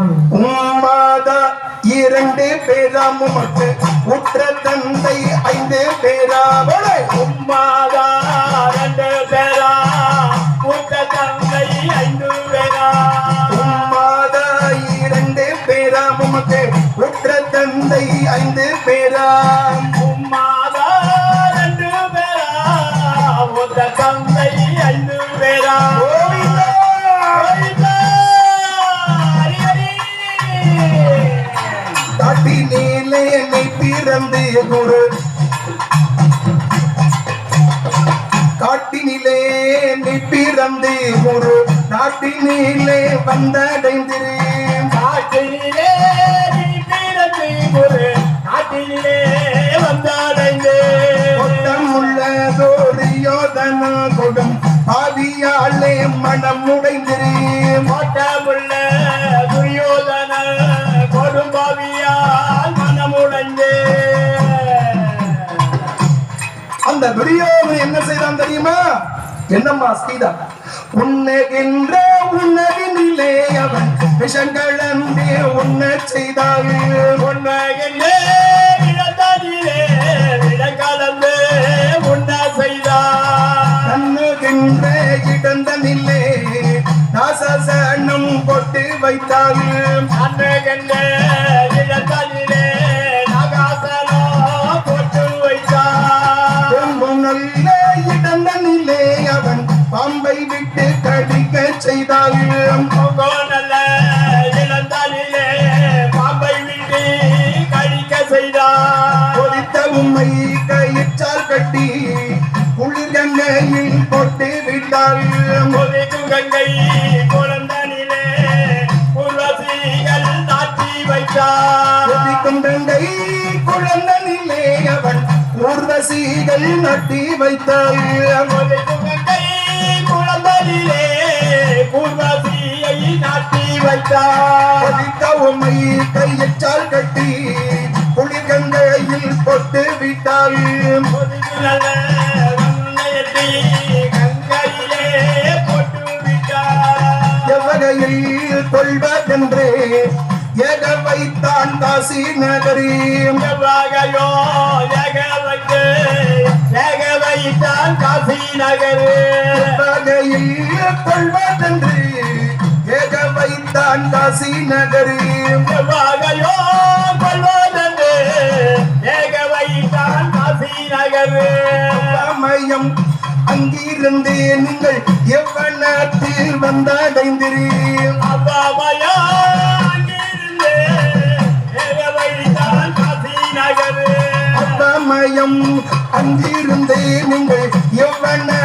உம்மாதா இரண்டு பேராம் உமக்கு உற்ற தந்தை ஐந்து பேராவளை உம்மாதா ரெண்டு பேரா? உற்ற தந்தை ஐந்து பேரா? உம்மாதா இரண்டு பேராம் உமக்கு உற்ற தந்தை ஐந்து பேரா? பிறந்து குரு காட்டினிலே நீ பிறந்து குரு. நாட்டினிலே வந்தடைந்திரு. அந்த துரியோதன் என்ன செய்தான் தெரியுமா? என்னம்மா செய்தான் உண்ணுகின்ற உணவினிலே அவன் விஷங்கலந்தே உண்ண செய்தாள் உண்மையிலே இழந்ததிலே இடங்கலந்து உண்ண செய்தார் கண்ணுகின்ற இடந்தனிலே நாசசனம் போட்டு வைத்தாள் அன்னைகண்ட செய்தாள் நல்ல இழந்ததிலே பாம்பை விட்டு கழிக்க செய்தார். கொதித்த உம்மை கயிற்றால் கட்டி குளிர்கங்கையில் போட்டு விட்டாள் கொதிக்கும் கங்கை குழந்தனிலே உர்வசிகள் நாட்டி வைத்தார். கொதிக்கும் கங்கை குழந்தனிலே அவன் ஊர்வசிகள் நட்டி வைத்தாள் கொதிக்கும் கங்கை கொதித்த உம்மை கையற்றால் கட்டி குளிர்கங்கையில் போட்டு விட்டாள் எவ்வகையில் கொள்வதென்றே ஏக வைத்தான் காசி நகரீம். எவ்வகையோ ஏக வைத்து ஏக வைத்தான் காசி நகரு கொள்வதென்று வைத்தான் காசி நகரீம் எவ்வகையோ கொள்வதென்று ஏக வைத்தான் காசி நகரு. சமயம் அங்கிருந்து நீங்கள் எவ்வனத்தில் வந்தடைந்தீர். அவ்வாமையா அங்கிருந்து. ஏக வைத்தான் காசி நகரு. சமயம் அங்கிருந்து நீங்கள் வந்தடை